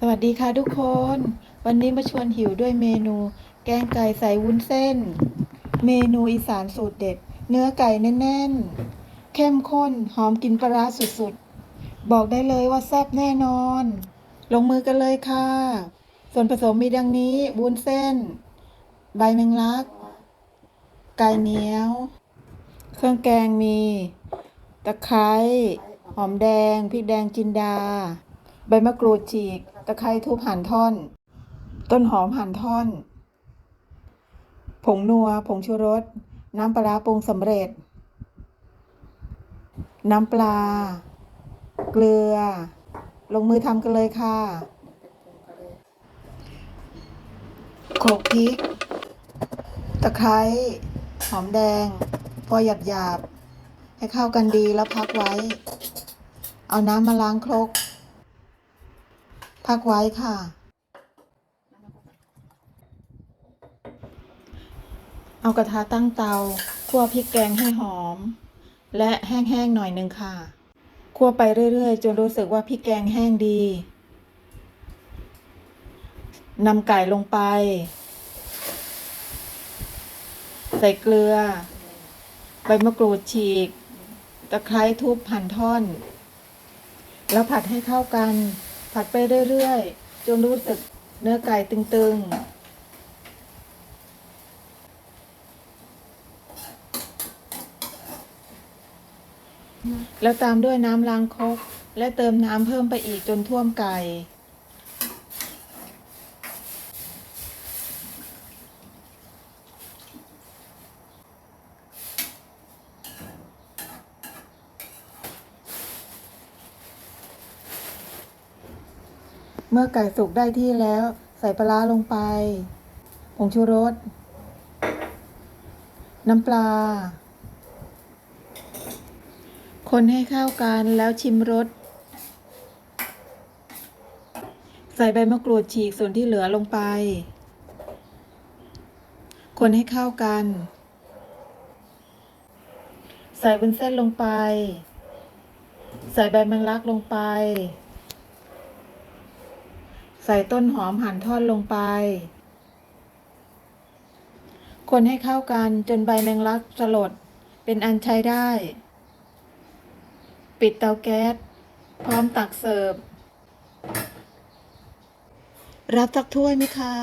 สวัสดีค่ะทุกคน วันนี้มาชวนหิวด้วยเมนู แกงไก่ใส่วุ้นเส้น เมนูอีสานสูตรเด็ด เนื้อไก่แน่นๆ เข้มข้นหอมกลินปลาร้าสุดๆ บอกได้เลยว่าแซ่บแน่นอน ลงมือกันเลยค่ะ ส่วนผสมมีดังนี้วุ้นเส้น ใบแมงลัก ไก่เหนียว เครื่องแกงมี ตะไคร้หอมแดงพริกแดงจินดา ใบมะกรูดฉีก ตะไคร้ทุบหั่นท่อน ต้นหอมหั่นท่อน ผงนัว ผงชูรส น้ำปลาปรุงสำเร็จ น้ำปลา เกลือ ลงมือทำกันเลยค่ะโขลกพริก ตะไคร้ หอมแดง พอหยาบหยาบให้เข้ากันดีแล้วพักไว้ เอาน้ำมาล้างครก พักไว้ค่ะ เอากระทะตั้งเตาคั่วพริกแกงให้หอม และแห้งๆหน่อยหนึ่งค่ะคั่วไปเรื่อยๆ จนรู้สึกว่าพริกแกงแห้งดีนำไก่ลงไป ใส่เกลือ ใบมะกรูดฉีก ตะไคร้ทุบหั่นท่อน แล้วผัดให้เข้ากัน ผัดไปเรื่อยๆ จนรู้สึกเนื้อไก่ตึงๆแล้วตามด้วยน้ำล้างครกและเติมน้ำเพิ่มไปอีกจนท่วมไก่ มื่อไก่สุกได้ที่แล้ว ใส่ปลาลงไป ผงชูรส น้ำปลา คนให้เข้ากันแล้วชิมรส ใส่ใบมะกรูดฉีกส่วนที่เหลือลงไป คนให้เข้ากัน ใส่วุ้นเส้นลงไป ใส่ใบแมงลักลงไป ใส่ต้นหอมหั่นทอดลงไป คนให้เข้ากันจนใบแมงลักสลด เป็นอันใช้ได้ ปิดเตาแก๊ส พร้อมตักเสิร์ฟ รับสักถ้วยไหมคะ